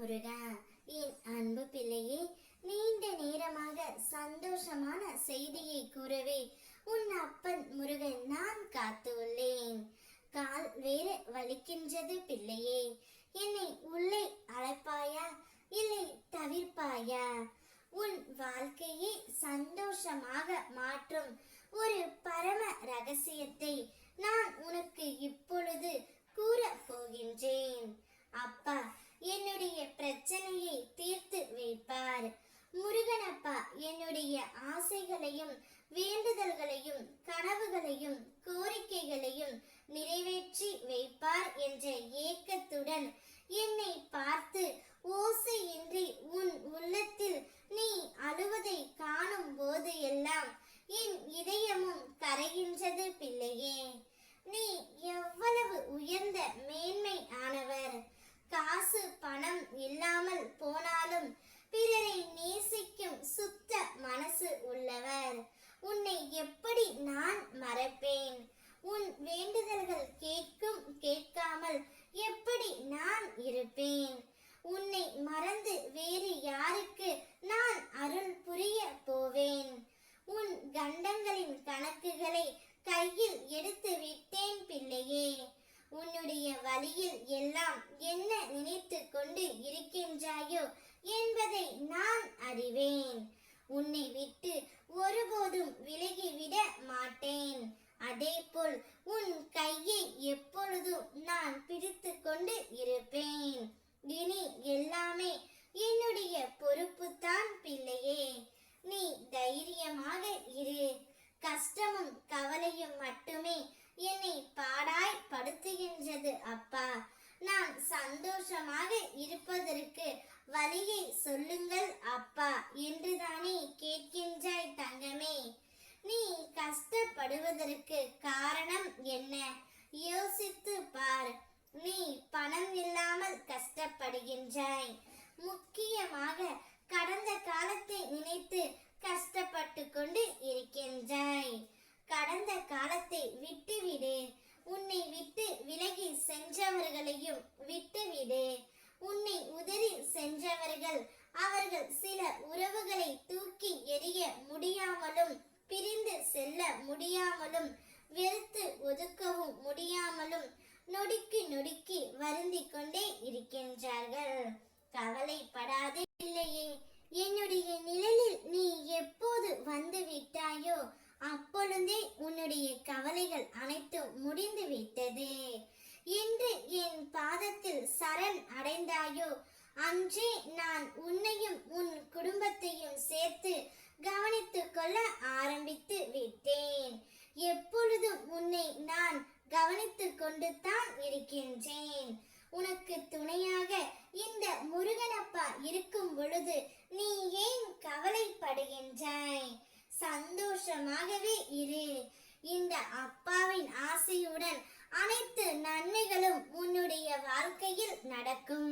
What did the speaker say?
முருகா என் அன்பு பிள்ளையே நீண்ட நேரமாக சந்தோஷமான செய்தியை கூறவே உன் அப்பன் முருகன் நான் காத்து உள்ளேன். கால் வேறு வலிக்கின்றது பிள்ளையே என்னை உள்ளே அழைப்பாயா இல்லை தவிர்ப்பாயா? உன் வாழ்க்கையை சந்தோஷமாக மாற்றும் ஒரு பரம ரகசியத்தை நான் உனக்கு இப்பொழுது கூறப் போகின்றேன் அப்பா என்னுடைய பிரச்சனையை தீர்த்து வைப்பார் முருகனப்பா என்னுடைய ஆசைகளையும் வேண்டுதல்களையும் கனவுகளையும் கோரிக்கைகளையும் நிறைவேற்றி வைப்பார் என்ற ஏக்கத்துடன் என்னை பார்த்து ஓசையின்றி உன் உள்ளத்தில் நீ அழுவதை காணும் போது எல்லாம் என் இதயமும் கரைகின்றது பிள்ளையே. நீ எவ்வளவு உயர்ந்த மேன்மை ஆனவர் காசு பணம் இல்லாமல் போன நான் இருப்பேன். உன்னை மறந்து வேறு யாருக்கு நான் அருள் புரிய போவேன். உன் கண்டங்களின் கணக்குகளை கையில் எடுத்து விட்டேன் பிள்ளையே. உன்னுடைய வழியில் எல்லாம் என்ன நினைத்து கொண்டு இருக்கின்றாயோ என்பதை நான் அறிவேன். உன்னை விட்டு ஒருபோதும் விலகிவிட மாட்டேன். அதேபோல் உன் கையை எப்பொழுதும் நான் பிடித்து கொண்டு இருப்பேன். இனி எல்லாமே என்னுடைய பொறுப்புதான் பிள்ளையே. நீ தைரியமாக இரு. கஷ்டமும் கவலையும் மட்டுமே என்னை பாடாய் படுத்துகின்றது அப்பா. நான் சந்தோஷமாக இருப்பதற்கு வழியை சொல்லுங்கள் அப்பா என்றுதானே கேட்கின்றாய் தங்கமே நீ கஷ்டப்படுவதற்கு காரணம் என்ன யோசித்து பார் நீ பணம் இல்லாமல் கஷ்டப்படுகின்றாய் முக்கியமாக கடந்த காலத்தை நினைத்து கஷ்டப்பட்டு கொண்டு இருக்கின்றாய். கடந்த காலத்தை விட்டுவிடு. உன்னை விட்டு விலகி சென்றவர்களையும் விட்டுவிடு. உன்னை உதறி சென்றவர்கள் அவர்கள் சில உறவுகளை தூக்கி எறிய முடியாமலும் பிரிந்து செல்ல முடியாமலும் வெறுத்து ஒதுக்கவும் முடியாமலும் நொடிக்கு நொடிக்கு வருந்திக் கொண்டே இருக்கின்றன பலன் அடைந்தாயோ? அன்றே நான் உன்னையும் உன் குடும்பத்தையும் சேர்த்து கவனித்து கொள்ள ஆரம்பித்து விட்டேன். எப்பொழுதும் உன்னை நான் கவனித்துக் கொண்டு தான் இருக்கின்றேன். உனக்கு துணையாக இந்த முருகனப்பா இருக்கும் பொழுது நீ ஏன் கவலைப்படுகின்றாய்? சந்தோஷமாகவே இரு. இந்த அப்பாவின் ஆசையுடன் la.